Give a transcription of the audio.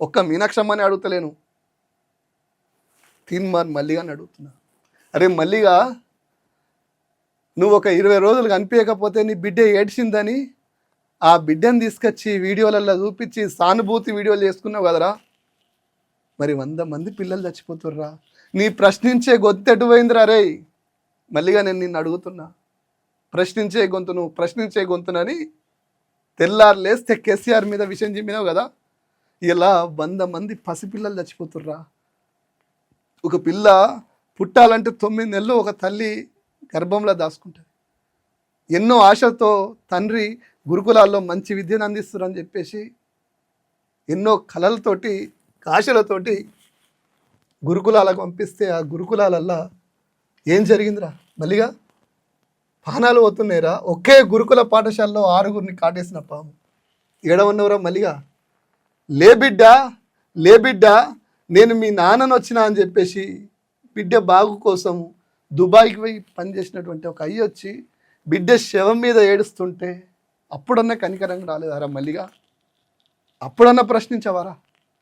ఒక్క మీనాక్షమ్మని అడుగుతలేను. తీన్మార్ మల్లిగాని అడుగుతున్నా. అరే మల్లిగా నువ్వు ఒక ఇరవై రోజులు కనిపించకపోతే నీ బిడ్డ ఏడ్చిందని ఆ బిడ్డను తీసుకొచ్చి వీడియోలలో చూపించి సానుభూతి వీడియోలు చేసుకున్నావు కదరా? మరి వంద మంది పిల్లలు చచ్చిపోతుర్రా? నీ ప్రశ్నించే గొంతు ఎటు పోయిందిరా రే? మళ్ళీగా నేను నిన్ను అడుగుతున్నా. ప్రశ్నించే గొంతు నువ్వు ప్రశ్నించే గొంతునని తెల్లారు లేస్తే కేసీఆర్ మీద విషయం చెప్పినావు కదా? ఇలా వంద మంది పసిపిల్లలు చచ్చిపోతుర్రా. ఒక పిల్ల పుట్టాలంటే తొమ్మిది నెలలు ఒక తల్లి గర్భంలో దాచుకుంటుంది. ఎన్నో ఆశలతో తండ్రి గురుకులాల్లో మంచి విద్యను అందిస్తున్నారని చెప్పేసి ఎన్నో కళలతోటి ఆశలతోటి గురుకులాలకు పంపిస్తే ఆ గురుకులాలల్లా ఏం జరిగిందిరా? మళ్ళీగా పానాలు పోతున్నాయిరా. ఒకే గురుకుల పాఠశాలలో ఆరుగురిని కాటేసిన పాము. ఏడవన్నవరా మళ్ళీగా లే బిడ్డ లే బిడ్డ నేను మీ నాన్నను వచ్చినా అని చెప్పేసి బిడ్డ బాగు కోసం దుబాయ్కి పోయి పనిచేసినటువంటి ఒక అయ్యి వచ్చి బిడ్డ శవం మీద ఏడుస్తుంటే అప్పుడన్నా కనికరంగా రాలేదారా మళ్ళీగా అప్పుడన్నా ప్రశ్నించవారా?